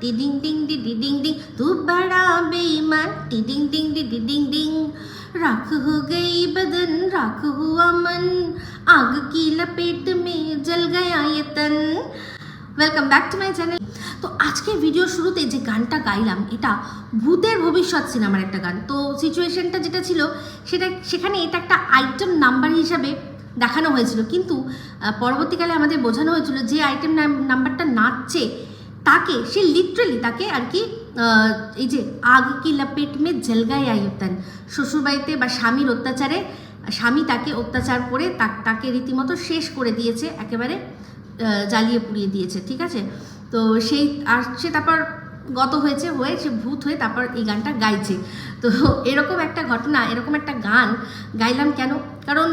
Tiding डिंग D डिडिंग डिंग तू बड़ा बेईमान टिडिंग डिंग डी डिडिंग डिंग राख हो गई बदन राख हुआ मन आग की लपेट में जल गया ये तन welcome back to my channel তো আজকে ভিডিও শুরুতে যে গানটা গাইলাম এটা ভূতের ভবিষ্যৎ সিনেমার একটা গান তো সিচুয়েশনটা যেটা ছিল সেটা সেখানে এটা একটা আইটেম নাম্বার হিসাবে দেখানো হয়েছিল কিন্তু আহ, পরবর্তীকালে আমাদের বোঝানো হয়েছিল যে আইটেম নাম্বারটা নাচছে তাকে সে লিটারেলি তাকে আর কি এই যে আগ কি লপেট মে জলগায় আয়তন শ্বশুরবাড়িতে বা স্বামীর অত্যাচারে স্বামী তাকে অত্যাচার করে তাকে রীতিমতো শেষ করে দিয়েছে একেবারে জ্বালিয়ে পুড়িয়ে দিয়েছে ঠিক আছে তো সেই আর সে তারপর গত হয়েছে হয়ে সে ভূত হয়ে তারপর এই গানটা গাইছে তো এরকম একটা ঘটনা এরকম একটা গান গাইলাম কেন কারণ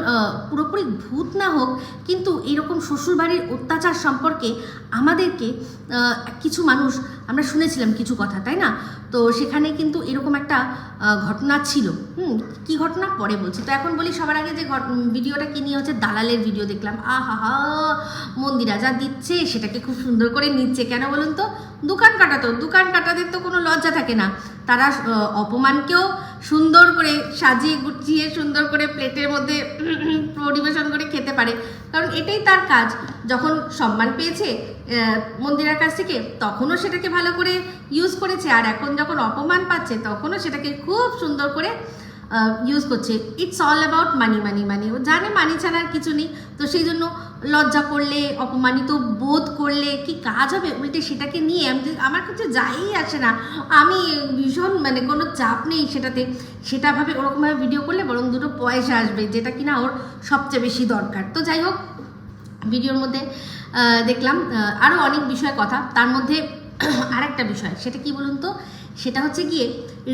পুরোপুরি ভূত না হোক, কিন্তু এরকম শ্বশুরবাড়ির অত্যাচার সম্পর্কে আমাদেরকে কিছু মানুষ, আমরা শুনেছিলাম কিছু কথা, তাই না? তো সেখানে কিন্তু এরকম একটা ঘটনা ছিল। হুম, কি ঘটনা? পরে বলছি। তো এখন বলি সবার আগে যে ভিডিওটা কি নিয়ে হচ্ছে, দালালের ভিডিও দেখলাম। আহা হা, মন্দিরা যা দিচ্ছে, সেটাকে খুব সুন্দর করে নিচ্ছে। কেন বলুন তো? দোকান কাটাতো দোকান কাটাদের তো কোনো লজ্জা থাকে না। তারা অপমানকেও সুন্দর করে সাজিয়ে গুছিয়ে, সুন্দর করে প্লেটের মধ্যে পরিবেশন করে খেতে পারে। কারণ এটাই তার কাজ। যখন সম্মান পেয়েছে মন্দিরের কাছ থেকে, তখনও সেটাকে ভালো করে ইউজ করেছে। আর এখন যখন অপমান পাচ্ছে, তখনও সেটাকে খুব সুন্দর করে ইউজ করছে। It's all about money money money ও জানে মানি ছাড়া আর কিছু নেই। তো সেই জন্য লজ্জা করলে, অপমানিত বোধ করলে কি কাজ হবে? উল্টে সেটাকে নিয়ে আমি আমার কাছে যাই আসে না। আমি ভীষণ মানে কোনো চাপ নেই সেটাতে। সেটা ভাবে ওরকমভাবে ভিডিও করলে বরং দুটো পয়সা আসবে, যেটা কিনা ওর সবচেয়ে বেশি দরকার। তো যাই হোক ভিডিওর মধ্যে দেখলাম আরও অনেক বিষয় কথা। তার মধ্যে আরেকটা বিষয়, সেটা কি বলুন তো? সেটা হচ্ছে গিয়ে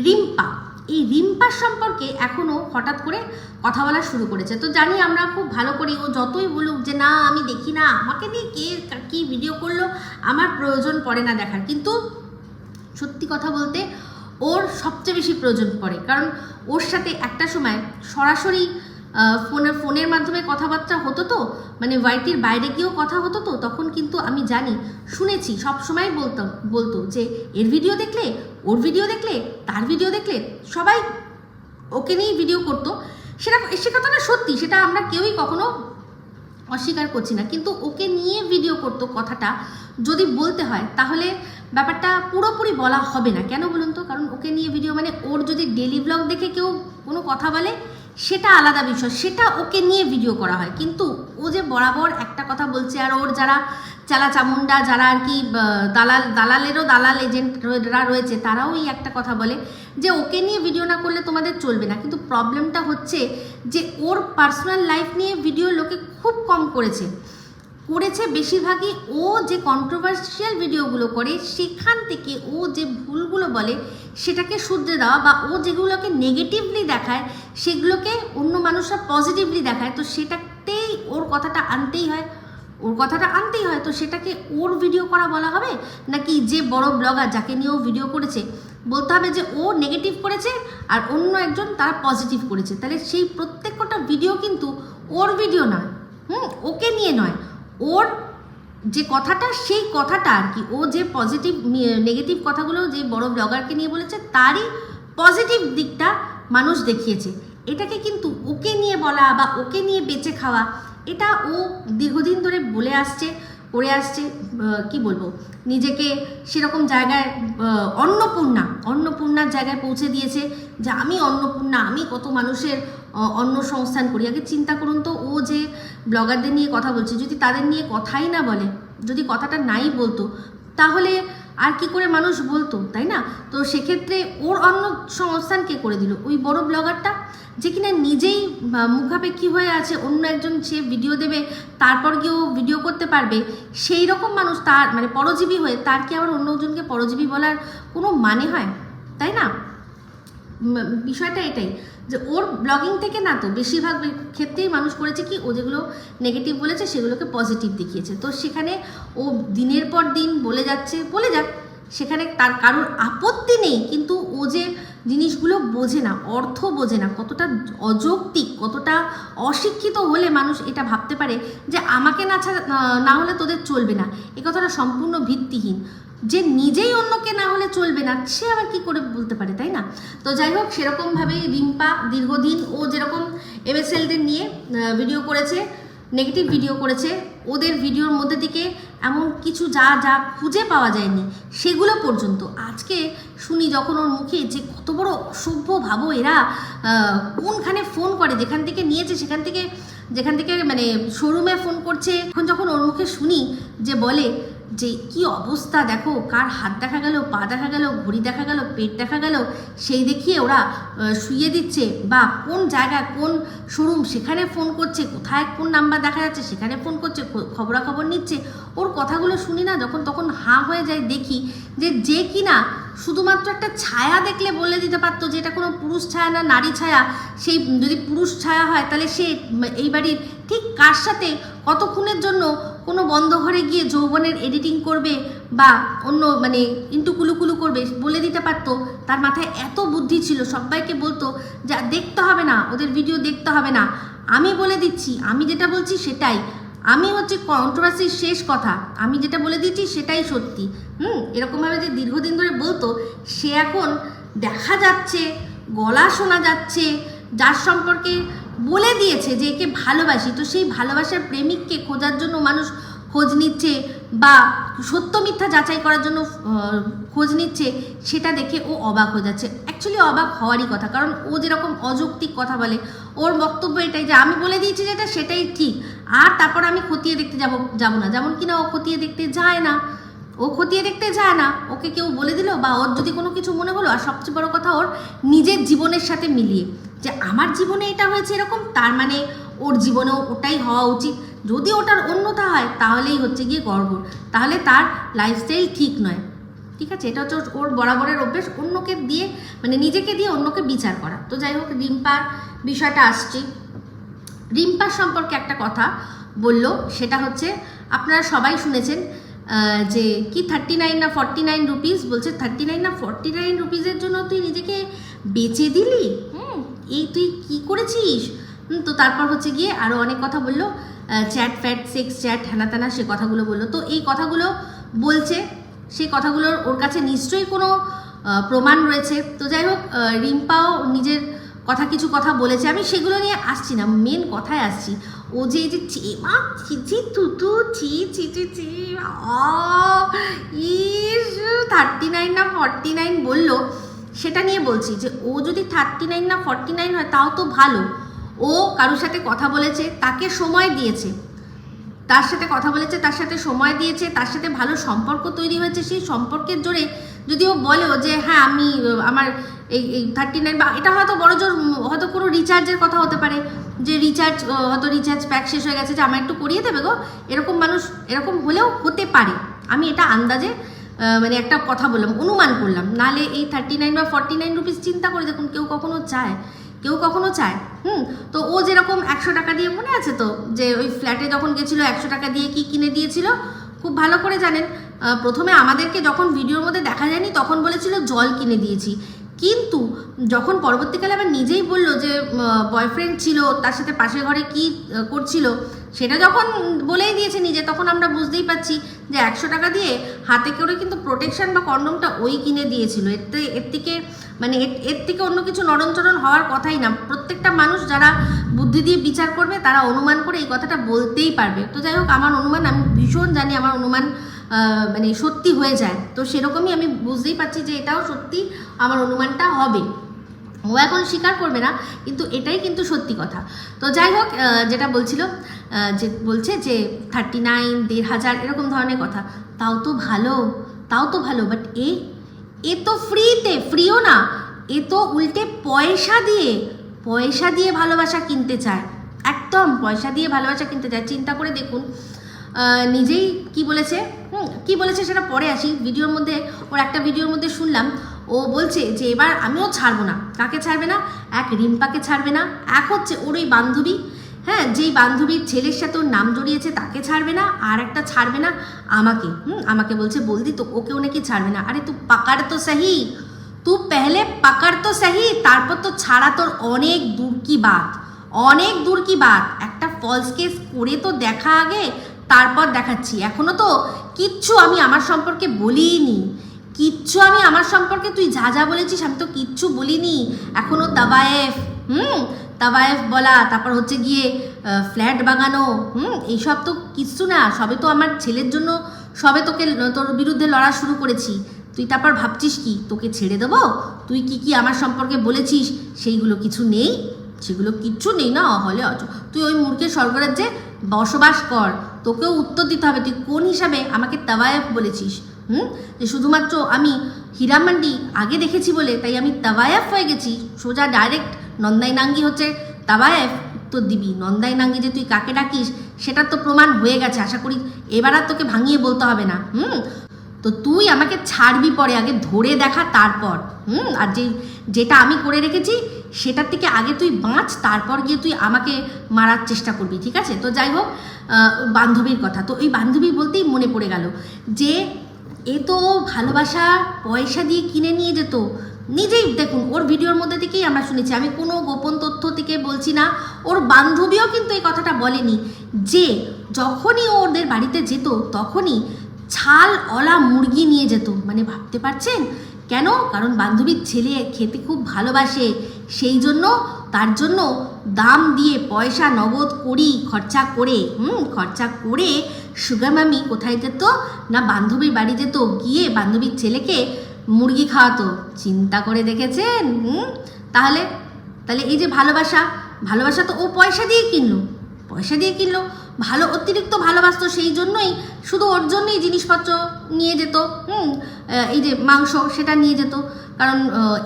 রিম্পা। এই রিম্পার সম্পর্কে এখনও হঠাৎ করে কথা বলা শুরু করেছে। তো জানি আমরা খুব ভালো করি, ও যতই বলুক যে, না, আমি দেখি না, আমাকে দিয়ে কে, কী ভিডিও করল, আমার প্রয়োজন পড়ে না দেখার। কিন্তু সত্যি কথা বলতে, ওর সবচেয়ে বেশি প্রয়োজন পড়ে। কারণ ওর সাথে একটা সময় সরাসরি ফোনে ফোনের মাধ্যমে কথাবার্তা হতো তো? মানে বাড়িটির বাইরে গিয়েও কথা হতো তো? তখন কিন্তু আমি জানি, শুনেছি সব সময় বলতাম, বলতো যে, এর ভিডিও দেখলে, ওর ভিডিও দেখলে, তার ভিডিও দেখলে, সবাই ওকে নিয়েই ভিডিও করতো। সেটা, সে কথাটা সত্যি, সেটা আমরা কেউই কখনো অস্বীকার করছি না। কিন্তু ওকে নিয়ে ভিডিও করতো কথাটা, যদি বলতে হয়, তাহলে ব্যাপারটা পুরোপুরি বলা হবে না। কেন বলুন তো? কারণ ওকে নিয়ে ভিডিও মানে ওর যদি ডেলি ব্লগ দেখে কেউ কোনো কথা বলে সেটা আলাদা বিষয়, সেটা ওকে নিয়ে ভিডিও করা হয়। কিন্তু ও যে বরাবর একটা কথা বলছে, আর ওর যারা চালা চামুন্ডা যারা আর কি দালাল, দালালেরও দালাল এজেন্টরা রয়েছে, তারাও এই একটা কথা বলে যে ওকে নিয়ে ভিডিও না করলে তোমাদের চলবে না। কিন্তু প্রবলেমটা হচ্ছে যে ওর পার্সোনাল লাইফ নিয়ে ভিডিও লোকে খুব কম করেছে। করেছে বেশিরভাগই ও যে কন্ট্রোভার্সিয়াল ভিডিওগুলো করে, সেখান থেকে ও যে ভুলগুলো বলে, সেটাকে শুধরে দেওয়া বা ও যেগুলোকে নেগেটিভলি দেখায়, সেগুলোকে অন্য মানুষরা পজিটিভলি দেখায়, তো সেটাতেই ওর কথাটা আনতেই হয়। ওর কথাটা আনতেই হয়, তো সেটাকে ওর ভিডিও করা বলা হবে? নাকি যে বড় ব্লগার যাকে নিয়ে ও ভিডিও করেছে, বলতে হবে যে ও নেগেটিভ করেছে আর অন্য একজন তারা পজিটিভ করেছে। তাহলে সেই প্রত্যেকটা ভিডিও কিন্তু ওর ভিডিও নয়। হুম, ওকে নিয়ে নয়। ওর যে কথাটা, সেই কথাটা আর কি, ও যে পজিটিভ নেগেটিভ কথাগুলো যে বড় ব্লগারকে নিয়ে বলেছে, তারই পজিটিভ দিকটা মানুষ দেখিয়েছে। এটাকে কিন্তু ওকে নিয়ে বলা বা ওকে নিয়ে বেঁচে খাওয়া, এটা ও দীর্ঘদিন ধরে বলে আসছে। করে আসছে কি বলব? নিজেকে সেরকম জায়গায় অন্নপূর্ণা, অন্নপূর্ণার জায়গায় পৌঁছে দিয়েছে যে আমি অন্নপূর্ণা, আমি কত মানুষের অন্য সংস্থান করি। আগে চিন্তা করুন তো, ও যে ব্লগারদের নিয়ে কথা বলছে, যদি তাদের নিয়ে কথাই না বলে, যদি কথাটা নাই বলতো তাহলে আর কি করে মানুষ বলতো, তাই না? তো সেক্ষেত্রে ওর অন্য সংস্থান কে করে দিল? ওই বড় ব্লগারটা? যে কিনা নিজেই মুখাপেক্ষী হয়ে আছে, অন্য একজন সে ভিডিও দেবে, তারপর গিয়েও ভিডিও করতে পারবে, সেই রকম মানুষ তার মানে পরজীবী হয়ে তার কি আবার অন্যজনকে পরজীবী বলার কোনো মানে হয়? তাই না? বিষয়টা এটাই যে ওর ব্লগিং থেকে না তো বেশিরভাগ ক্ষেত্রেই মানুষ করেছে কি, ও যেগুলো নেগেটিভ বলেছে সেগুলোকে পজিটিভ দেখিয়েছে। তো সেখানে ও দিনের পর দিন বলে যাচ্ছে, বলে যাক, সেখানে তার কারোর আপত্তি নেই, কিন্তু ও যে জিনিসগুলো বোঝে না, অর্থ বোঝে না, কতটা অযৌক্তিক, কতটা অশিক্ষিত হলে মানুষ এটা ভাবতে পারে যে আমাকে না ছাড়া, না হলে তোদের চলবে না। এ কথাটা সম্পূর্ণ ভিত্তিহীন। যে নিজেই অন্যকে না হলে চলবে না, সে আবার কি করে বলতে পারে, তাই না? তো যাই হোক সেরকমভাবেই রিম্পা দীর্ঘদিন ও যেরকম এমএসএলদের নিয়ে ভিডিও করেছে নেগেটিভ ভিডিও করেছে, ওদের ভিডিওর মধ্যে থেকে এমন কিছু যা যা খুঁজে পাওয়া যায়নি, সেগুলো পর্যন্ত। আজকে শুনি যখন ওর মুখে যে কত বড় অসভ্য ভাবো এরা কোনখানে ফোন করে, যেখান থেকে নিয়েছে, সেখান থেকে, যেখান থেকে মানে শোরুমে ফোন করছে, এখন যখন ওর মুখে শুনি যে বলে যে কি অবস্থা দেখো? কার হাত দেখা গেল, পা দেখা গেল, ঘড়ি দেখা গেল, পেট দেখা গেল, সেই দেখিয়ে ওরা শুয়ে দিচ্ছে। বা কোন জায়গায় কোন শোরুম সেখানে ফোন করছে, কোথায় কোন নাম্বার দেখা যাচ্ছে, সেখানে ফোন করছে খবরাখবর নিচ্ছে। ওর কথাগুলো শুনি না, যখন তখন হা হয়ে যায় দেখি যে যে কিনা শুধুমাত্র একটা ছায়া দেখলে বলে দিতে পারতো যে এটা কোনো পুরুষ ছায়া না নারী ছায়া, সেই যদি পুরুষ ছায়া হয় তাহলে সে এই বাড়ির ঠিক কার সাথে কতক্ষণের জন্য কোনো বন্ধ ঘরে গিয়ে যৌবনের এডিটিং করবে বা অন্য মানে ইন্টু কুলুকুলু করবে বলে দিতে পারতো। তার মাথায় এত বুদ্ধি ছিল সবাইকে বলতো যা দেখতে হবে না, ওদের ভিডিও দেখতে হবে না। আমি বলে দিচ্ছি, আমি যেটা বলছি সেটাই। আমি হচ্ছে কন্ট্রোভার্সির শেষ কথা। আমি যেটা বলে দিচ্ছি সেটাই সত্যি। হুম, এরকমভাবে যে দীর্ঘদিন ধরে বলতো, সে এখন দেখা যাচ্ছে, গলা শোনা যাচ্ছে, যার সম্পর্কে বলে দিয়েছে যে একে ভালোবাসি। তো সেই ভালোবাসার প্রেমিককে খোঁজার জন্য মানুষ খোঁজ নিচ্ছে বা সত্য মিথ্যা যাচাই করার জন্য খোঁজ নিচ্ছে, সেটা দেখে ও অবাক হয়ে যাচ্ছে। অ্যাকচুয়ালি অবাক হওয়ারই কথা। কারণ ও যেরকম অযৌক্তিক কথা বলে ওর বক্তব্য এটাই যে আমি বলে দিয়েছি যেটা, সেটাই ঠিক। আর তারপর আমি খতিয়ে দেখতে যাব যাব না। যেমন কিনা ও খতিয়ে দেখতে যায় না। ও খতিয়ে দেখতে যায় না। ওকে কেউ বলে দিল বা ওর যদি কোনো কিছু মনে হলো, আর সবচেয়ে বড় কথা ওর নিজের জীবনের সাথে মিলিয়ে। যে আমার জীবনে এটা হয়েছে এরকম, তার মানে ওর জীবনেও ওটাই হওয়া উচিত। যদি ওটার অন্যতা হয়, তাহলেই হচ্ছে গিয়ে গর্ব তাহলে তার লাইফস্টাইল ঠিক নয়। ঠিক আছে? এটা হচ্ছে ওর- বরাবরের অভ্যেস। অন্যকে দিয়ে মানে নিজেকে দিয়ে অন্যকে বিচার করা। তো যাই হোক, রিম্পার বিষয়টা আসছে। রিম্পার সম্পর্কে একটা কথা বলল সেটা হচ্ছে আপনারা সবাই শুনেছেন যে কি থার্টি নাইন না ফর্টি নাইন রুপিস বলছে থার্টি নাইন না ফর্টি নাইন রুপিসের জন্য তুই নিজেকে বেচে দিলি? হুম। এই তুই কি করেছিস? তো তারপর হচ্ছে গিয়ে আরও অনেক কথা বলল চ্যাট ফ্যাট সেক্স চ্যাট হ্যানা ত্যানা সে কথাগুলো বলল। তো এই কথাগুলো বলছে সেই কথাগুলোর ওর কাছে নিশ্চয়ই কোনো প্রমাণ রয়েছে। তো যাই হোক রিম্পাও নিজের কথা, কিছু কথা বলেছে। আমি সেগুলো নিয়ে আসছি না মেন কথায় আসছি। ও যে যে চি- মা ছি ছি তুতু ছি ছি ছি ইস থার্টি নাইন না ফর্টি নাইন বলল, সেটা নিয়ে বলছি যে, ও যদি থার্টি নাইন না ফর্টি নাইন হয়, তাও তো ভালো। ও কারোর সাথে কথা বলেছে, তাকে সময় দিয়েছে। তার সাথে কথা বলেছে, তার সাথে সময় দিয়েছে, তার সাথে ভালো সম্পর্ক তৈরি হয়েছে, সেই সম্পর্কের জোরে যদি ও বলেও যে হ্যাঁ আমি, আমার এই এই থার্টি নাইন বা এটা হয়তো বড় জোর, হয়তো কোনো রিচার্জের কথা হতে পারে, যে রিচার্জ হয়তো রিচার্জ প্যাক শেষ হয়ে গেছে, যে আমার একটু করিয়ে দেবে গো। এরকম মানুষ, এরকম হলেও হতে পারে। আমি এটা আন্দাজে মানে একটা কথা বললাম, অনুমান করলাম। নালে এই থার্টি নাইন বা ফর্টি নাইন রুপিস চিন্তা করে দেখুন, কেউ কখনো চায়, কেউ কখনো চায়, হুম? তো ও যেরকম একশো টাকা দিয়ে মনে আছে তো, যে ওই ফ্ল্যাটে যখন গেছিল, একশো টাকা দিয়ে কি কিনে দিয়েছিল খুব ভালো করে জানেন। প্রথমে আমাদেরকে যখন ভিডিওর মধ্যে দেখা যায়নি, তখন বলেছিল জল কিনে দিয়েছি। কিন্তু যখন পরবর্তীকালে আবার নিজেই বলল যে বয়ফ্রেন্ড ছিল, তার সাথে পাশের ঘরে কি করছিল, সেটা যখন বলেই দিয়েছে নিজে, তখন আমরা বুঝতেই পারছি যে একশো টাকা দিয়ে হাতে করে কিন্তু প্রোটেকশন বা কন্ডমটা ওই কিনে দিয়েছিল। থেকে এর থেকে মানে এর- থেকে অন্য কিছু নরমচরণ হওয়ার কথাই না। প্রত্যেকটা মানুষ যারা বুদ্ধি দিয়ে বিচার করবে, তারা অনুমান করে এই কথাটা বলতেই পারবে। তো যাই হোক, আমার অনুমান, আমি ভীষণ জানি আমার অনুমান মানে সত্যি হয়ে যায়। তো সেরকমই আমি বুঝতেই পারছি যে এটাও সত্যি আমার অনুমানটা হবে। ও এখন স্বীকার করবে না, কিন্তু এটাই কিন্তু সত্যি কথা। তো যাই হোক যেটা বলছিল যে বলছে যে থার্টি নাইন দেড় হাজার, এরকম ধরনের কথা। তাও তো ভালো, তাও তো ভালো বাট এ এ তো ফ্রিতে ফ্রিও না। এ তো উল্টে পয়সা দিয়ে পয়সা দিয়ে ভালোবাসা কিনতে চায়। একদম পয়সা দিয়ে ভালোবাসা কিনতে চায়। চিন্তা করে দেখুন নিজেই কি বলেছে? হুম, কি বলেছে সেটা পরে আসি। ভিডিওর মধ্যে, ওর একটা ভিডিওর মধ্যে শুনলাম। ও বলছে যে, এবার আমিও ছাড়বো না। কাকে ছাড়বে না? এক রিম্পাকে ছাড়বে না? এক হচ্ছে ওর ওই বান্ধবী। হ্যাঁ যেই বান্ধবীর ছেলের সাথে ওর নাম জড়িয়েছে তাকে ছাড়বে না, আর একটা ছাড়বে না আমাকে। হুম, আমাকে বলছে, বলদি, তো ওকেও নাকি ছাড়বে না। আরে, তুই পাকার তো সাহি। তুই পেহলে পাকার তো সাহি, তারপর তো ছাড়া তোর অনেক দূর কি বাত। অনেক দূর কি বাত। একটা ফলস কেস করে তো দেখা আগে, তারপর দেখাচ্ছি। এখনও তো কিচ্ছু আমি আমার সম্পর্কে বলিনি। কিচ্ছু আমি আমার সম্পর্কে তুই যা যা বলেছিস, আমি তো কিচ্ছু বলিনি। এখনও দাবায়েফ। হুম তাবায়েফ বলা, তারপর হচ্ছে গিয়ে ফ্ল্যাট বাগানো, হুম, এইসব তো কিচ্ছু না, সবে তো আমার ছেলের জন্য, সবে তোকে তোর বিরুদ্ধে লড়া শুরু করেছি। তুই তারপর ভাবছিস কি, তোকে ছেড়ে দেবো? তুই কি কি আমার সম্পর্কে বলেছিস? সেইগুলো কিছু নেই? সেগুলো কিচ্ছু নেই না হলে অচ- তুই ওই মূর্খের স্বর্গরাজ্যে বসবাস কর। তোকেও উত্তর দিতে হবে, তুই কোন হিসাবে আমাকে তাওয়ায়েফ বলেছিস? হুম? যে শুধুমাত্র আমি হীরামান্ডি আগে দেখেছি বলে, তাই আমি তাওয়ায়েফ হয়ে গেছি। সোজা ডাইরেক্ট নন্দাই নাঙ্গি হচ্ছে তাওয়ায়েফ, উত্তর দিবি। নন্দাই নাঙ্গি যে তুই কাকে ডাকিস, সেটা তো প্রমাণ হয়ে গেছে। আশা করি এবার আর তোকে ভাঙিয়ে বলতে হবে না। হুম? তো তুই আমাকে ছাড়বি পরে, আগে ধরে দেখা তারপর। হুম? আর যে যেটা আমি করে রেখেছি, সেটার থেকে আগে তুই বাঁচ, তারপর গিয়ে তুই আমাকে মারার চেষ্টা করবি, ঠিক আছে? তো যাই হোক বান্ধবীর কথা। তো ওই বান্ধবী বলতেই মনে পড়ে গেল যে এ তো ভালোবাসা পয়সা দিয়ে কিনে নিয়ে যেত। নিজেই দেখুন, ওর ভিডিওর মধ্যে থেকেই আমরা শুনেছি। আমি কোনো গোপন তথ্য থেকে বলছি না, ওর বান্ধবীও কিন্তু এই কথাটা বলেনি যে যখনই ও ওদের বাড়িতে যেত, তখনই ছাল অলা মুরগি নিয়ে যেত। মানে ভাবতে পারছেন? কেন? কারণ বান্ধবীর ছেলে খেতে খুব ভালোবাসে, সেই জন্য, তার জন্য দাম দিয়ে পয়সা নগদ করি, খরচা করে। হুম, খরচা করে সুগার মামি কোথায় যেত? না বান্ধবীর বাড়ি যেত? গিয়ে বান্ধবীর ছেলেকে মুরগি খাওয়াতো। চিন্তা করে দেখেছেন? হুম, তাহলে তাহলে এই যে ভালোবাসা ভালোবাসা তো ও পয়সা দিয়ে কিনলো। পয়সা দিয়ে কিনলো। ভালো, অতিরিক্ত ভালোবাসতো সেই জন্যই শুধু ওর জন্যই জিনিসপত্র নিয়ে যেত, হুম এই যে মাংস সেটা নিয়ে যেত। কারণ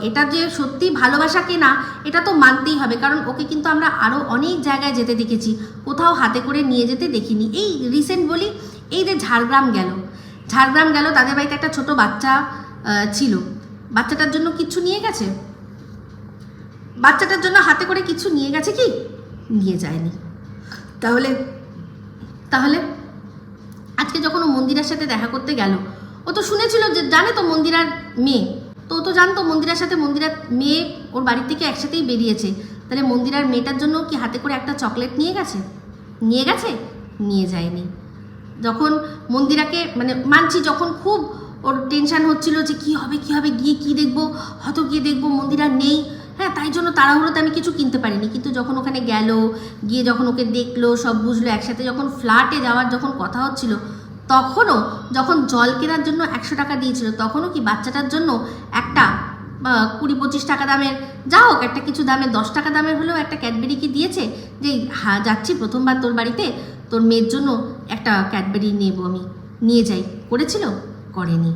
এটা যে সত্যি ভালোবাসা কেনা, এটা তো মানতেই হবে। কারণ ওকে কিন্তু আমরা আরও অনেক জায়গায় যেতে দেখেছি, কোথাও হাতে করে নিয়ে যেতে দেখিনি। এই রিসেন্ট বলি, এই যে ঝাড়গ্রাম গেল। ঝাড়গ্রাম গেল, তাদের বাড়িতে একটা ছোট বাচ্চা ছিল। বাচ্চাটার জন্য কিছু নিয়ে গেছে? বাচ্চাটার জন্য হাতে করে কিছু নিয়ে গেছে কি? নিয়ে যায়নি। তাহলে তাহলে? আজকে যখন ও মন্দিরার সাথে দেখা করতে গেল, ও তো শুনেছিল যে জানে তো মন্দিরার মেয়ে। তো ও তো জানতো মন্দিরার সাথে মন্দিরার মেয়ে ওর বাড়ির থেকে একসাথেই বেরিয়েছে। তাহলে মন্দিরার মেয়েটার জন্য কি হাতে করে একটা চকলেট নিয়ে গেছে? নিয়ে গেছে? নিয়ে যায়নি। যখন মন্দিরাকে মানে মানছি যখন খুব ওর টেনশন হচ্ছিল যে কি হবে কি হবে, গিয়ে কি দেখব? হয়তো গিয়ে দেখব মন্দিরা নেই। তাই জন্য তাড়াহুড়োতে আমি কিছু কিনতে পারিনি। কিন্তু যখন ওখানে গেল, গিয়ে যখন ওকে দেখল, সব বুঝলো, একসাথে যখন ফ্ল্যাটে যাওয়ার যখন কথা হচ্ছিল, তখনও যখন জল কেনার জন্য একশো টাকা দিয়েছিল, তখনও কি বাচ্চাটার জন্য একটা কুড়ি পঁচিশ টাকা দামের, যা হোক, একটা কিছু দামে, দশ টাকা দামের হলেও একটা ক্যাডবেরি কি দিয়েছে? যে হ্যাঁ যাচ্ছি প্রথমবার তোর বাড়িতে, তোর মেয়ের জন্য একটা ক্যাডবেরি নেব আমি। নিয়ে যাই। করেছিল? করেনি।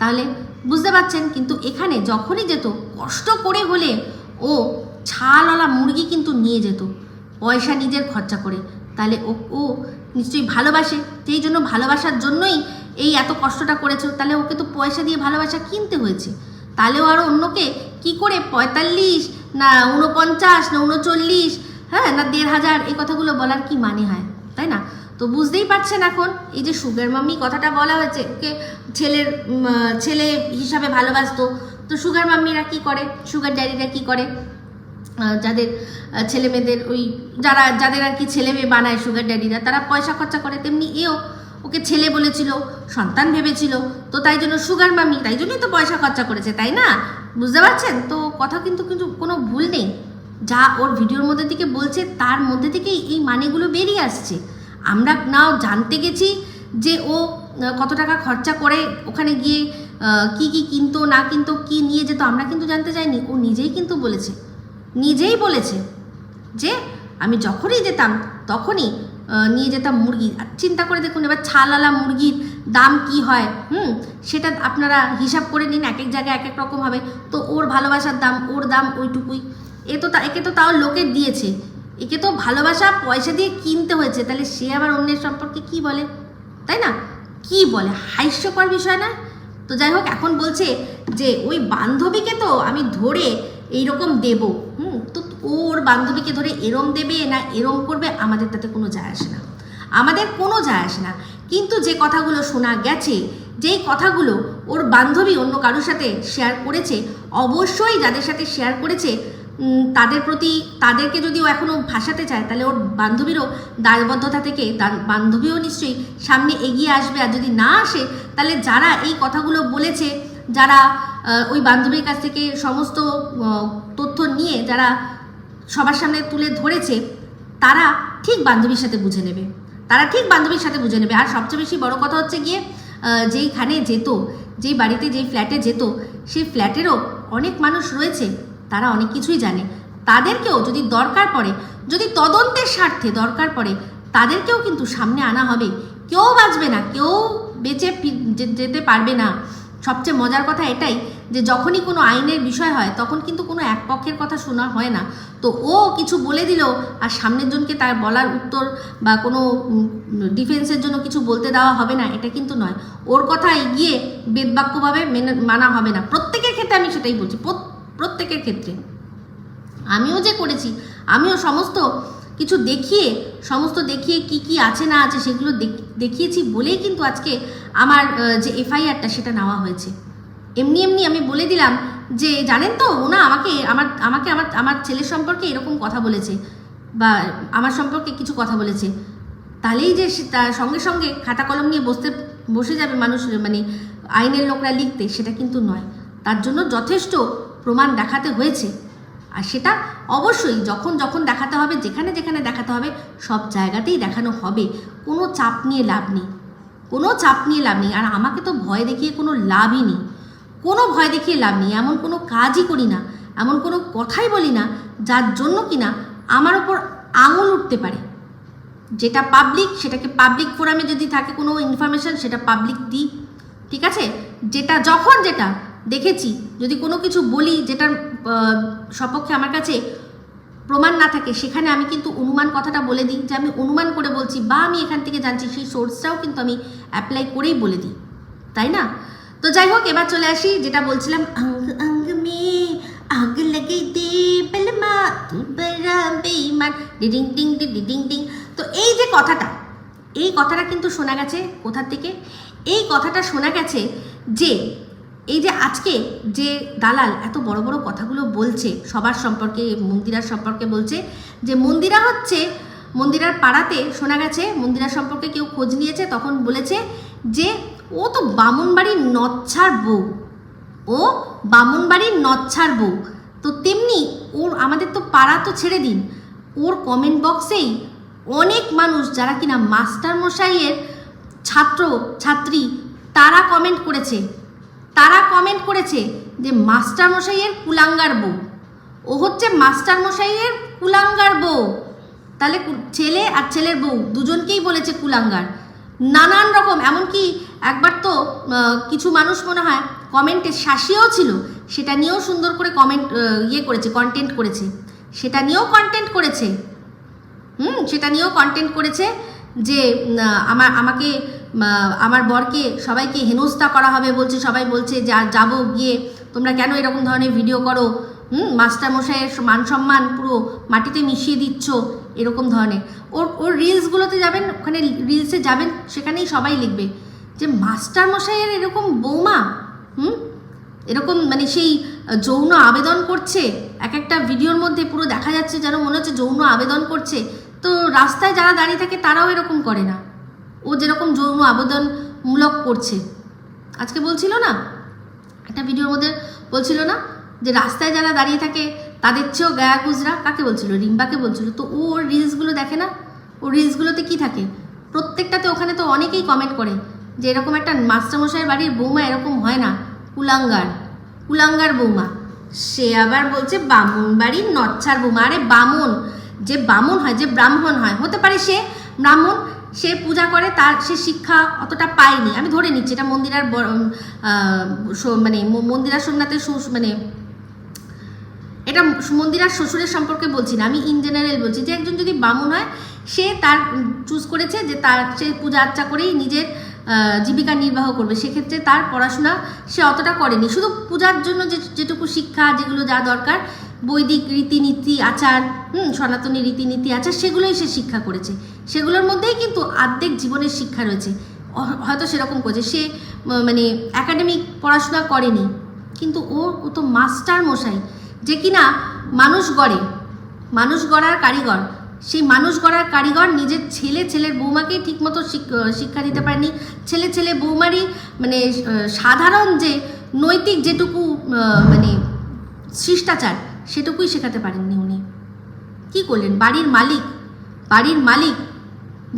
তাহলে বুঝতে পারছেন, কিন্তু এখানে যখনই যেত, কষ্ট করে হলে ও ছালওয়ালা মুরগি কিন্তু নিয়ে যেত। পয়সা নিজের খরচা করে। তাহলে ও ও নিশ্চয়ই ভালোবাসে। সেই জন্য ভালোবাসার জন্যই এই এত কষ্টটা করেছে, তাহলে ওকে তো পয়সা দিয়ে ভালোবাসা কিনতে হয়েছে। তাহলেও আরও অন্যকে কি করে পঁয়তাল্লিশ না উনপঞ্চাশ না উনচল্লিশ হ্যাঁ না দেড় হাজার, এই কথাগুলো বলার কি মানে হয়, তাই না? তো বুঝতেই পারছেন এখন এই যে সুগার মাম্মি কথাটা বলা হয়েছে ওকে ছেলের ছেলে হিসাবে ভালোবাসতো তো সুগার মাম্মিরা কি করে? সুগার ড্যাডিরা কি করে? যাদের ছেলে মেয়েদের ওই যারা, যাদের আর কি ছেলে মেয়ে বানায় সুগার ড্যাডিরা, তারা পয়সা খরচা করে। তেমনি এও ওকে ছেলে বলেছিল, সন্তান ভেবেছিল। তো তাই জন্য সুগার মামি তাই জন্যই তো পয়সা খরচা করেছে, তাই না? বুঝতে পারছেন? তো কথা কিন্তু কিন্তু কোনো ভুল নেই। যা ওর ভিডিওর মধ্যে থেকে বলছে, তার মধ্যে থেকেই এই মানেগুলো বেরিয়ে আসছে। আমরা নাও জানতে গেছি যে ও কত টাকা খরচা করে ওখানে গিয়ে কি কি কিনতো, না কিনতো, কি নিয়ে যেত, আমরা কিন্তু জানতে চাইনি। ও নিজেই কিন্তু বলেছে। নিজেই বলেছে যে আমি যখনই যেতাম, তখনই নিয়ে যেতাম মুরগি। আর চিন্তা করে দেখুন, এবার ছালালা মুরগির দাম কি হয়, হুম? সেটা আপনারা হিসাব করে নিন, এক এক জায়গায় এক এক রকম হবে। তো ওর ভালোবাসার দাম, ওর দাম ওইটুকুই। এ তো, একে তো তাও লোকে দিয়েছে। একে তো ভালোবাসা, পয়সা দিয়ে কিনতে হয়েছে। তাহলে সে আবার অন্যের সম্পর্কে কি বলে? তাই না? কি বলে? হাস্যকর বিষয় না? তো যাই হোক, এখন বলছে যে ওই বান্ধবীকে তো আমি ধরে এইরকম দেব। হুম, তো ওর বান্ধবীকে ধরে এরম দেবে না এরম করবে আমাদের তাতে কোনো যায় আসে না। আমাদের কোনো যায় আসে না। কিন্তু যে কথাগুলো শোনা গেছে, যেই কথাগুলো ওর বান্ধবী অন্য কারোর সাথে শেয়ার করেছে, অবশ্যই যাদের সাথে শেয়ার করেছে তাদের প্রতি, তাদেরকে যদি ও এখনও ভাসাতে চায়, তাহলে ওর বান্ধবীরও দায়বদ্ধতা থেকে বান্ধবীও নিশ্চয়ই সামনে এগিয়ে আসবে। আর যদি না আসে, তাহলে যারা এই কথাগুলো বলেছে, যারা ওই বান্ধবীর কাছ থেকে সমস্ত তথ্য নিয়ে যারা সবার সামনে তুলে ধরেছে, তারা ঠিক বান্ধবীর সাথে বুঝে নেবে। তারা ঠিক বান্ধবীর সাথে বুঝে নেবে। আর সবচেয়ে বেশি বড় কথা হচ্ছে গিয়ে যেইখানে যেত, যেই বাড়িতে, যেই ফ্ল্যাটে যেত, সেই ফ্ল্যাটেরও অনেক মানুষ রয়েছে তারা অনেক কিছুই জানে। তাদেরকেও যদি দরকার পড়ে, যদি তদন্তের স্বার্থে দরকার পড়ে, তাদেরকেও কিন্তু সামনে আনা হবে। কেউ বাঁচবে না, কেউ বেঁচে যেতে পারবে না। সবচেয়ে মজার কথা এটাই যে, যখনই কোনো আইনের বিষয় হয়, তখন কিন্তু কোনো এক পক্ষের কথা শোনা হয় না। তো ও কিছু বলে দিল আর সামনের জনকে তার বলার উত্তর বা কোনো ডিফেন্সের জন্য কিছু বলতে দেওয়া হবে না, এটা কিন্তু নয়। ওর কথা গিয়ে বেদবাক্যভাবে মেনে, মানা হবে না। প্রত্যেকের ক্ষেত্রে আমি সেটাই বলছি। প্রত- প্রত্যেকের ক্ষেত্রে। আমিও যে করেছি, আমিও সমস্ত কিছু দেখিয়ে, সমস্ত দেখিয়ে কি কি আছে না আছে সেগুলো দেখ- দেখিয়েছি বলেই কিন্তু আজকে আমার যে এফআইআরটা সেটা নেওয়া হয়েছে। এমনি এমনি আমি বলে দিলাম যে, জানেন তো, ওনা আমাকে, আমার আমাকে আমার আমার ছেলের সম্পর্কে এরকম কথা বলেছে বা আমার সম্পর্কে কিছু কথা বলেছে। তাহলেই যে তার সঙ্গে সঙ্গে খাতা কলম নিয়ে বসতে, বসে যাবে মানুষ মানে আইনের লোকরা লিখতে, সেটা কিন্তু নয়। তার জন্য যথেষ্ট প্রমাণ দেখাতে হয়েছে। আর সেটা অবশ্যই যখন যখন দেখাতে হবে, যেখানে যেখানে দেখাতে হবে, সব জায়গাতেই দেখানো হবে। কোনো চাপ নিয়ে লাভ নেই। কোনো চাপ নিয়ে লাভ নেই। আর আমাকে তো ভয় দেখিয়ে কোনো লাভই নেই। কোনো ভয় দেখিয়ে লাভ নেই। এমন কোনো কাজই করি না। এমন কোনো কথাই বলি না, যার জন্য কিনা আমার ওপর আঙুল উঠতে পারে। যেটা পাবলিক সেটাকে পাবলিক ফোরামে যদি থাকে কোনো ইনফরমেশন সেটা পাবলিক দিই। ঠিক আছে? যেটা, যখন যেটা দেখেছি, যদি কোনো কিছু বলি যেটার সপক্ষে আমার কাছে প্রমাণ না থাকে, সেখানে আমি কিন্তু অনুমান কথাটা বলে দিই, যে আমি অনুমান করে বলছি, বা আমি এখান থেকে জানছি, সেই সোর্সটাও কিন্তু আমি অ্যাপ্লাই করেই বলে দিই। তাই না? তো যাই হোক, এবার চলে আসি, যেটা বলছিলাম অঙ্গ অঙ্গ মে, আগ লাগে দে বলমা তু বড়া বেঈমান ডিডিং ডিং ডিডিং ডিং তো এই যে কথাটা, এই কথাটা কিন্তু শোনা গেছে কোথা থেকে? এই কথাটা শোনা গেছে যে এই যে আজকে যে দালাল এত বড় বড় কথাগুলো বলছে, সবার সম্পর্কে, মন্দিরার সম্পর্কে বলছে যে মন্দিরা হচ্ছে, মন্দিরার পাড়াতে শোনা গেছে, মন্দিরা সম্পর্কে কেউ খোঁজ নিয়েছে, তখন বলেছে যে ও তো বামুনবাড়ির নচ্ছার বউ। ও বামুনবাড়ির নচ্ছার বউ। তো তেমনি ওর, আমাদের তো পাড়া তো ছেড়ে দিন। ওর কমেন্ট বক্সেই অনেক মানুষ যারা কিনা মাস্টার মশাইয়ের ছাত্র, ছাত্রী, তারা কমেন্ট করেছে। তারা কমেন্ট করেছে যে মাস্টার মশাইয়ের কুলাঙ্গার বউ। ও হচ্ছে মাস্টার মশাইয়ের কুলাঙ্গার বউ। তাহলে ছেলে আর ছেলের বউ, দুজনকেই বলেছে কুলাঙ্গার। নানান রকম, এমনকি একবার তো কিছু মানুষ মনে হয় কমেন্টে শাসিয়েও ছিল। সেটা নিয়েও সুন্দর করে কমেন্ট ইয়ে করেছে কন্টেন্ট করেছে। সেটা নিয়েও কন্টেন্ট করেছে। হুম, সেটা নিয়েও কন্টেন্ট করেছে যে আমার আমাকে আমার বরকে সবাইকে হেনস্থা করা হবে বলছে, সবাই বলছে যা যাব গিয়ে, তোমরা কেন এরকম ধরনের ভিডিও করো? হুম, মাস্টারমশাইয়ের মান সম্মান পুরো মাটিতে মিশিয়ে দিচ্ছ। এরকম ধরনের। ওর ওর রিলসগুলোতে যাবেন, ওখানে রিলসে যাবেন, সেখানেই সবাই লিখবে যে, মাস্টারমশাইয়ের এরকম বৌমা, হুম, এরকম মানে সেই যৌন আবেদন করছে। এক একটা ভিডিওর মধ্যে পুরো দেখা যাচ্ছে যেন মনে হচ্ছে যৌন আবেদন করছে। তো রাস্তায় যারা দাঁড়িয়ে থাকে, তারাও এরকম করে না। ও যেরকম যৌন আবেদনমূলক করছে। আজকে বলছিল না? একটা ভিডিওর মধ্যে বলছিল না? যে রাস্তায় যারা দাঁড়িয়ে থাকে, তাদের চেয়েও গায়া গুজরা কাকে বলছিল? রিম্বাকে বলছিল। তো ও ওর রিলসগুলো দেখে না? ও রিলসগুলোতে কি থাকে? প্রত্যেকটাতে ওখানে তো অনেকেই কমেন্ট করে যে এরকম একটা মাস্টারমশাইয়ের বাড়ির বৌমা এরকম হয় না। কুলাঙ্গার। কুলাঙ্গার বৌমা। সে আবার বলছে, বামুন বাড়ির নচ্ছার বৌমা। আরে বামুন, যে বামুন হয়, যে ব্রাহ্মণ হয়, হতে পারে সে ব্রাহ্মণ সে পূজা করে, তার সে শিক্ষা অতটা পায়নি। আমি ধরে নিচ্ছি, এটা মন্দিরার মানে মন্দিরা সোমনাথের মানে এটা মন্দিরার শ্বশুরের সম্পর্কে বলছি না, আমি ইন জেনারেল বলছি যে একজন যদি বামুন হয়, সে তার চুজ করেছে যে তার, সে পূজা আর্চা করেই নিজের জীবিকা নির্বাহ করবে। সেক্ষেত্রে তার পড়াশোনা সে অতটা করেনি। শুধু পূজার জন্য যে, যেটুকু শিক্ষা, যেগুলো যা দরকার, বৈদিক রীতিনীতি, আচার, হুম, সনাতনী রীতিনীতি, আচার, সেগুলোই সে শিক্ষা করেছে। সেগুলোর মধ্যেই কিন্তু আর্ধেক জীবনের শিক্ষা রয়েছে। হয়তো সেরকম করছে। সে মানে একাডেমিক পড়াশোনা করেনি। কিন্তু ও ও তো মাস্টার মশাই। যে কিনা মানুষ গড়ে, মানুষ গড়ার কারিগর। সেই মানুষ গড়ার কারিগর নিজের ছেলে, ছেলের বৌমাকেই ঠিকমতো শিক- শিক্ষা দিতে পারেনি। ছেলে ছেলে বৌমারই মানে সাধারণ যে নৈতিক যেটুকু মানে শিষ্টাচার, সেটুকুই শেখাতে পারেননি উনি। কি করলেন? বাড়ির মালিক বাড়ির মালিক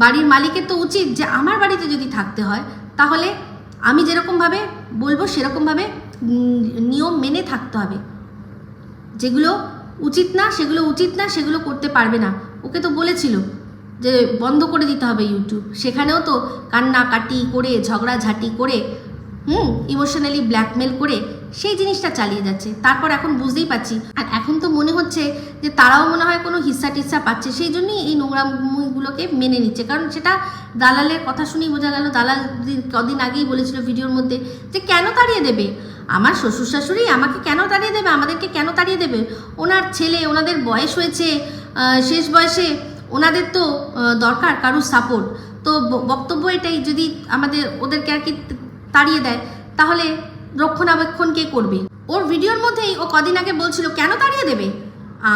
বাড়ির মালিকের তো উচিত যে আমার বাড়িতে যদি থাকতে হয়, তাহলে আমি যেরকমভাবে বলব সেরকমভাবে নিয়ম মেনে থাকতে হবে। যেগুলো উচিত না, সেগুলো উচিত না, সেগুলো করতে পারবে না। ওকে তো বলেছিল যে বন্ধ করে দিতে হবে ইউটিউব সেখানেও তো কান্নাকাটি করে, ঝগড়াঝাটি করে, হুম ইমোশনালি ব্ল্যাকমেল করে সেই জিনিসটা চালিয়ে যাচ্ছে। তারপর এখন বুঝতেই পারছি। আর এখন তো মনে হচ্ছে যে তারাও মনে হয় কোনো হিস্সা টিস্সা পাচ্ছে। সেই জন্যই এই নোংরামুগুলোকে মেনে নিচ্ছে। কারণ সেটা দালালের কথা শুনেই বোঝা গেল। দালাল দিন- কদিন আগেই বলেছিল ভিডিওর মধ্যে যে কেন তাড়িয়ে দেবে? আমার শ্বশুর শাশুড়ি আমাকে কেন তাড়িয়ে দেবে? আমাদেরকে কেন তাড়িয়ে দেবে? ওনার ছেলে, ওনাদের বয়স হয়েছে শেষ বয়সে ওনাদের তো দরকার কারুর সাপোর্ট তো বক্তব্য এটাই, যদি আমাদের, ওদেরকে আর কি তাড়িয়ে দেয়, তাহলে রক্ষণাবেক্ষণ কে করবে? ওর ভিডিওর মধ্যেই ও কদিন আগে বলছিল, কেন তাড়িয়ে দেবে?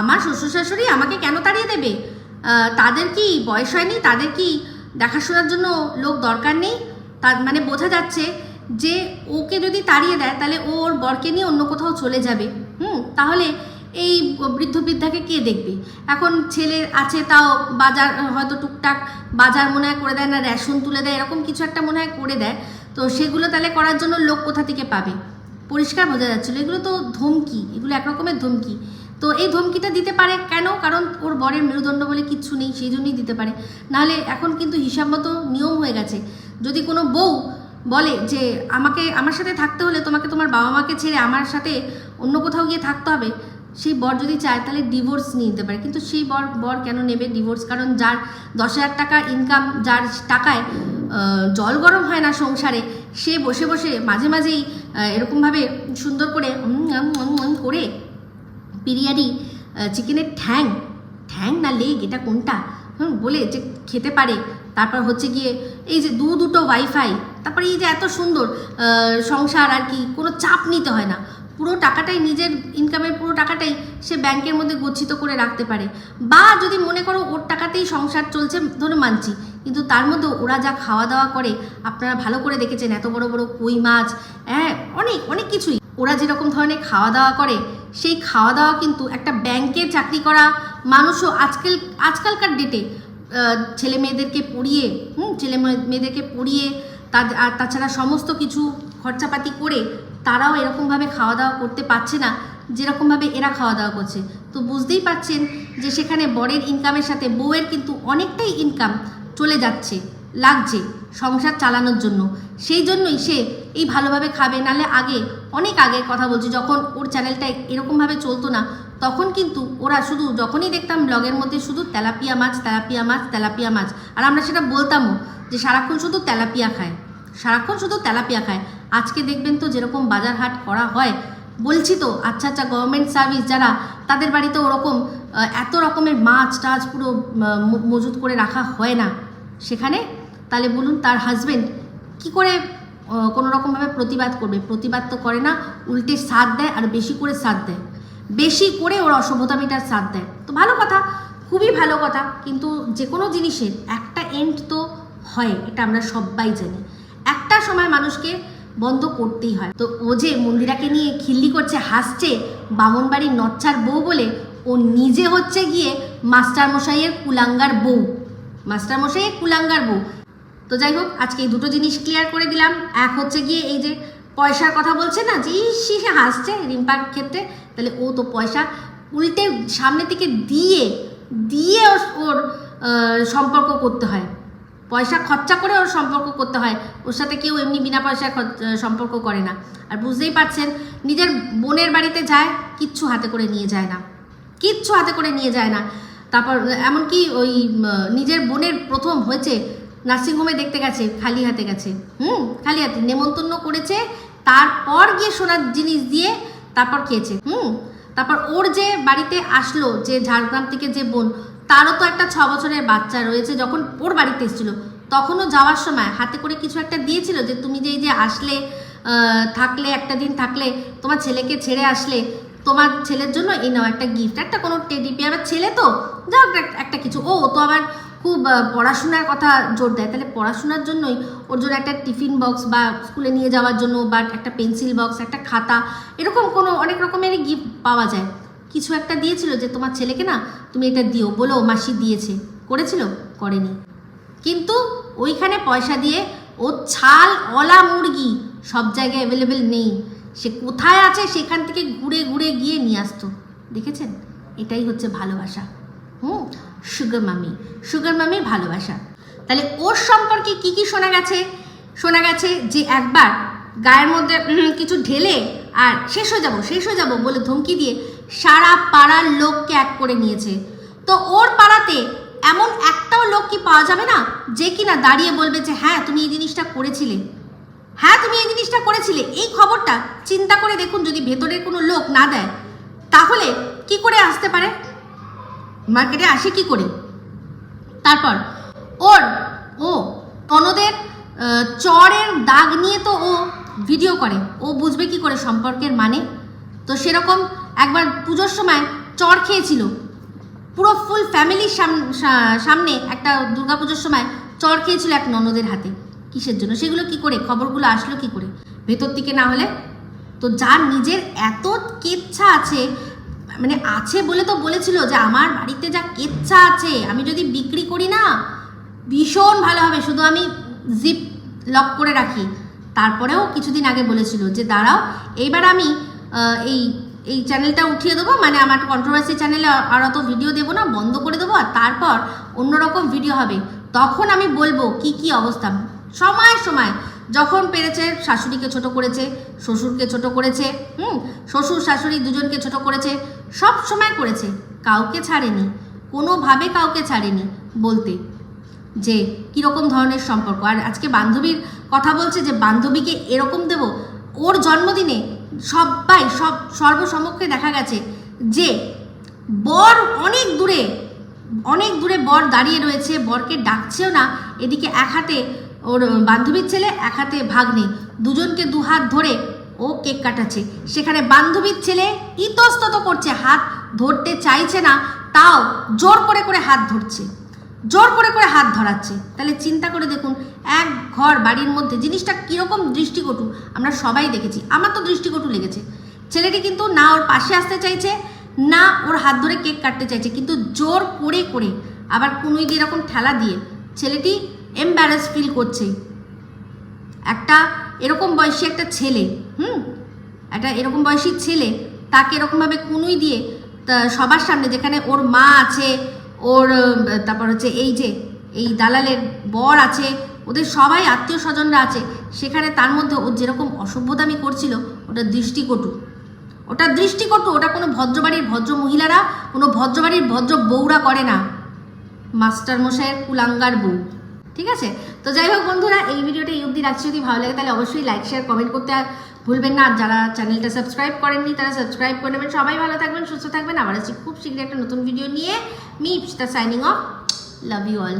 আমার শ্বশুর শাশুড়ি আমাকে কেন তাড়িয়ে দেবে? তাদের কি বয়স হয়নি? তাদের কি দেখাশোনার জন্য লোক দরকার নেই? তার মানে বোঝা যাচ্ছে যে ওকে যদি তাড়িয়ে দেয়, তাহলে ওর বরকে নিয়ে অন্য কোথাও চলে যাবে। হুম, তাহলে এই বৃদ্ধ বৃদ্ধাকে কে দেখবে? এখন ছেলে আছে তাও বাজার, হয়তো টুকটাক বাজার মনে হয় করে দেয় না, রেশন তুলে দেয়, এরকম কিছু একটা মনে হয় করে দেয়। তো সেগুলো তাহলে করার জন্য লোক কোথা থেকে পাবে? পরিষ্কার বোঝা যাচ্ছিল। এগুলো তো ধমকি। এগুলো একরকমের ধমকি। তো এই ধমকিটা দিতে পারে কেন? কারণ ওর বরের মেরুদণ্ড বলে কিচ্ছু নেই, সেই জন্যই দিতে পারে। নাহলে এখন কিন্তু হিসাব মতো নিয়ম হয়ে গেছে। যদি কোনো বউ বলে যে, আমাকে, আমার সাথে থাকতে হলে তোমাকে তোমার বাবা মাকে ছেড়ে আমার সাথে অন্য কোথাও গিয়ে থাকতে হবে সেই বর যদি চায় তাহলে ডিভোর্স নিয়ে নিতে পারে। কিন্তু সেই বর বর কেন নেবে ডিভোর্স কারণ যার দশ হাজার টাকা ইনকাম যার টাকায় জল গরম হয় না সংসারে, সে বসে বসে মাঝে মাঝেই এরকমভাবে সুন্দর করে করে বিরিয়ানি চিকেনের ঠ্যাং ঠ্যাং না লেগ এটা কোনটা? হুম, বলে যে খেতে পারে। তারপর হচ্ছে গিয়ে এই যে দু দুটো ওয়াইফাই তারপরে এই যে এত সুন্দর সংসার আর কি, কোনো চাপ নিতে হয় না। পুরো টাকাটাই, নিজের ইনকামের পুরো টাকাটাই সে ব্যাংকের মধ্যে গচ্ছিত করে রাখতে পারে। বা যদি মনে করো ওর টাকাতেই সংসার চলছে, ধরে মানছি, কিন্তু তার মধ্যে ওরা যা খাওয়া দাওয়া করে, আপনারা ভালো করে দেখেছেন, এত বড় বড় কই মাছ হ্যাঁ অনেক অনেক কিছুই। ওরা যেরকম ধরনের খাওয়া দাওয়া করে, সেই খাওয়া দাওয়া কিন্তু একটা ব্যাংকে চাকরি করা মানুষও আজকাল, আজকালকার ডেটে ছেলে মেয়েদেরকে পড়িয়ে, হুম, ছেলে মেয়ে- মেয়েদেরকে পড়িয়ে আর তাছাড়া সমস্ত কিছু খরচাপাতি করে তারাও এরকমভাবে খাওয়া দাওয়া করতে পারছে না যেরকমভাবে এরা খাওয়া দাওয়া করছে। তো বুঝতেই পারছেন যে সেখানে বরের ইনকামের সাথে বউয়ের কিন্তু অনেকটাই ইনকাম চলে যাচ্ছে, লাগছে সংসার চালানোর জন্য। সেই জন্যই সে এই ভালোভাবে খাবে নালে আগে, অনেক আগে কথা বলছি, যখন ওর চ্যানেলটা এরকমভাবে চলতো না, তখন কিন্তু ওরা শুধু যখনই দেখতাম ব্লগের মধ্যে শুধু তেলাপিয়া মাছ তেলাপিয়া মাছ তেলাপিয়া মাছ। আর আমরা সেটা বলতামও যে সারাক্ষণ শুধু তেলাপিয়া খায়, সারাক্ষণ শুধু তেলাপিয়া খায়। আজকে দেখবেন তো যেরকম বাজার হাট করা হয়, বলছি তো আচ্ছা আচ্ছা গভর্নমেন্ট সার্ভিস যারা, তাদের বাড়িতে ওরকম এত রকমের মাছ টাছ পুরো মজুত করে রাখা হয় না। সেখানে, তাহলে বলুন তার হাজবেন্ড কি করে কোনো রকমভাবে প্রতিবাদ করবে? প্রতিবাদ তো করে না, উল্টে সাথ দেয় আর বেশি করে সাথ দেয়। বেশি করে ওর অসভ্যতামিটার সাথ দেয়। তো ভালো কথা, খুবই ভালো কথা, কিন্তু যে কোনো জিনিসের একটা এন্ড তো হয়, এটা আমরা সবাই জানি। একটা সময় মানুষকে বন্ধ করতেই হয়। তো ও যে মন্দিরাকে নিয়ে খিল্লি করছে, হাসছে, বামনবাড়ির নচ্ছার বউ বলে, ও নিজে হচ্ছে গিয়ে মাস্টার মশাইয়ের কুলাঙ্গার বউ। মাস্টার মশাইয়ের কুলাঙ্গার বউ। তো যাই হোক, আজকে এই দুটো জিনিস ক্লিয়ার করে দিলাম। এক হচ্ছে গিয়ে এই যে পয়সার কথা বলছে না, যে সে হাসছে রিম্পার ক্ষেত্রে, তাহলে ও তো পয়সা উল্টে সামনে থেকে দিয়ে দিয়ে ওর সম্পর্ক করতে হয়। পয়সা খরচা করে ওর সম্পর্ক করতে হয়। ওর সাথে কেউ এমনি বিনা পয়সায় সম্পর্ক করে না। আর বুঝতেই পারছেন, নিজের বোনের বাড়িতে যায়, কিচ্ছু হাতে করে নিয়ে যায় না। কিচ্ছু হাতে করে নিয়ে যায় না। তারপর, এমনকি ওই নিজের বোনের প্রথম হয়েছে নার্সিংহোমে দেখতে গেছে, খালি হাতে গেছে। হুম, খালি হাতে। নেমন্তন্ন করেছে, তারপর গিয়ে সোনার জিনিস দিয়ে তারপর খেয়েছে। হুম, তারপর ওর যে বাড়িতে আসলো, যে ঝাড়গ্রাম থেকে যে বোন তারও তো একটা ছ বছরের বাচ্চা রয়েছে যখন ওর বাড়িতে এসেছিল। তখনও যাওয়ার সময় হাতে করে কিছু একটা দিয়েছিল যে, তুমি যে এই যে আসলে থাকলে, একটা দিন থাকলে, তোমার ছেলেকে ছেড়ে আসলে, তোমার ছেলের জন্য এই নাও একটা গিফট একটা কোনো টেডি বিয়ার ছেলে তো যাও একটা- কিছু। ও তো আবার খুব পড়াশোনার কথা জোর দেয়। তাহলে পড়াশোনার জন্যই ওর জন্য একটা টিফিন বক্স বা স্কুলে নিয়ে যাওয়ার জন্য বা একটা পেন্সিল বক্স একটা খাতা, এরকম কোনো অনেক রকমেরই গিফট পাওয়া যায়। কিছু একটা দিয়েছিল যে তোমার ছেলেকে না তুমি এটা দিও বলো মাসি দিয়েছে, করেছিল? করেনি। কিন্তু ওইখানে পয়সা দিয়ে ও ছাল, অলা মুরগি সব জায়গায় অ্যাভেলেবেল নেই। সে কোথায় আছে সেখান থেকে ঘুরে ঘুরে গিয়ে নিয়ে আসতো। দেখেছেন? এটাই হচ্ছে ভালোবাসা। হুম? সুগার মামি সুগার মামির ভালোবাসা। তাহলে ওর সম্পর্কে কি কি শোনা গেছে? শোনা গেছে যে একবার গায়ের মধ্যে কিছু ঢেলে আর শেষ হয়ে যাব, শেষ হয়ে যাব বলে ধমকি দিয়ে সারা পাড়ার লোককে এক করে নিয়েছে। তো ওর পাড়াতে এমন একটাও লোক কি পাওয়া যাবে না যে কিনা দাঁড়িয়ে বলবে যে হ্যাঁ তুমি এই জিনিসটা করেছিলে। হ্যাঁ তুমি এই জিনিসটা করেছিলে। এই খবরটা চিন্তা করে দেখুন যদি ভেতরের কোনো লোক না দেয় তাহলে কি করে আসতে পারে? মার্কেটে আসে কি করে? তারপর ওর ও তনদের আহ, চরের দাগ নিয়ে তো ও ভিডিও করে। ও বুঝবে কি করে সম্পর্কের মানে? তো সেরকম একবার পুজোর সময় চর খেয়েছিল। পুরো ফুল ফ্যামিলির সামনে একটা দুর্গাপুজোর সময় চর খেয়েছিল এক ননদের হাতে। কিসের জন্য? সেগুলো কি করে? খবরগুলো আসলো কি করে? ভেতর থেকে না হলে? তো যার নিজের এত কেচ্ছা আছে মানে আছে বলে তো বলেছিল যে আমার বাড়িতে যা কেচ্ছা আছে, আমি যদি বিক্রি করি না, ভীষণ ভালো হবে। শুধু আমি জিপ লক করে রাখি। তারপরেও কিছুদিন আগে বলেছিল যে, দাঁড়াও, এইবার আমি এই এই চ্যানেলটা উঠিয়ে দেবো মানে আমার কন্ট্রোভার্সি চ্যানেলে আর অত ভিডিও দেবো না, বন্ধ করে দেবো আর তারপর অন্যরকম ভিডিও হবে। তখন আমি বলব কি কি অবস্থা। সময় সময়। যখন পেরেছে, শাশুড়িকে ছোট করেছে, শ্বশুরকে ছোট করেছে, হুম, শ্বশুর, শাশুড়ি দুজনকে ছোট করেছে, সব সময় করেছে। কাউকে ছাড়েনি। কোনোভাবে কাউকে ছাড়েনি বলতে। যে কীরকম ধরনের সম্পর্ক। আর আজকে বান্ধবীর কথা বলছে যে, বান্ধবীকে এরকম দেব, ওর জন্মদিনে সবাই, সব সর্বসমক্ষে দেখা গেছে যে বর অনেক দূরে অনেক দূরে বর দাঁড়িয়ে রয়েছে, বরকে ডাকছেও না। এদিকে এক হাতে ওর বান্ধবীর ছেলে, এক হাতে ভাগ্নে। দুজনকে দু হাত ধরে ও কেক কাটাচ্ছে। সেখানে বান্ধবীর ছেলে ইতস্তত করছে, হাত ধরতে চাইছে না, তাও জোর করে করে হাত ধরছে। জোর করে করে হাত ধরাচ্ছে। তাহলে চিন্তা করে দেখুন, এক ঘর বাড়ির মধ্যে জিনিসটা কীরকম দৃষ্টিকটু আমরা সবাই দেখেছি। আমার তো দৃষ্টিকটু লেগেছে। ছেলেটি কিন্তু না ওর পাশে আসতে চাইছে, না ওর হাত ধরে কেক কাটতে চাইছে। কিন্তু জোর করে করে আবার কুনুই দিয়ে এরকম ঠেলা দিয়ে ছেলেটি এম্বারেস ফিল করছে। একটা এরকম বয়সী একটা ছেলে, হুম? একটা এরকম বয়সী ছেলে, তাকে এরকমভাবে কুনুই দিয়ে সবার সামনে যেখানে ওর মা আছে ওর তারপর হচ্ছে এই যে, এই দালালের বর আছে, ওদের সবাই আত্মীয় স্বজনরা আছে, সেখানে তার মধ্যে ও যেরকম অসভ্যতামি করছিল, ওটা দৃষ্টিকটু। ওটা দৃষ্টিকটু, ওটা কোনো ভদ্রবাড়ির ভদ্র মহিলারা, কোনো ভদ্রবাড়ির ভদ্র বউরা করে না। মাস্টার মশাইয়ের কুলাঙ্গার বউ। ঠিক আছে? তো যাই হোক বন্ধুরা, এই ভিডিওটা এই অবধি রাখছি। যদি ভালো লাগে তাহলে অবশ্যই লাইক শেয়ার কমেন্ট করতে ভুলবেন না। যারা চ্যানেলটা সাবস্ক্রাইব করেননি, তারা সাবস্ক্রাইব করে নেবেন। সবাই ভালো থাকবেন, সুস্থ থাকবেন। আবার আসছি খুব শীঘ্রই একটা নতুন ভিডিও নিয়ে। Me Ipsita signing off love you all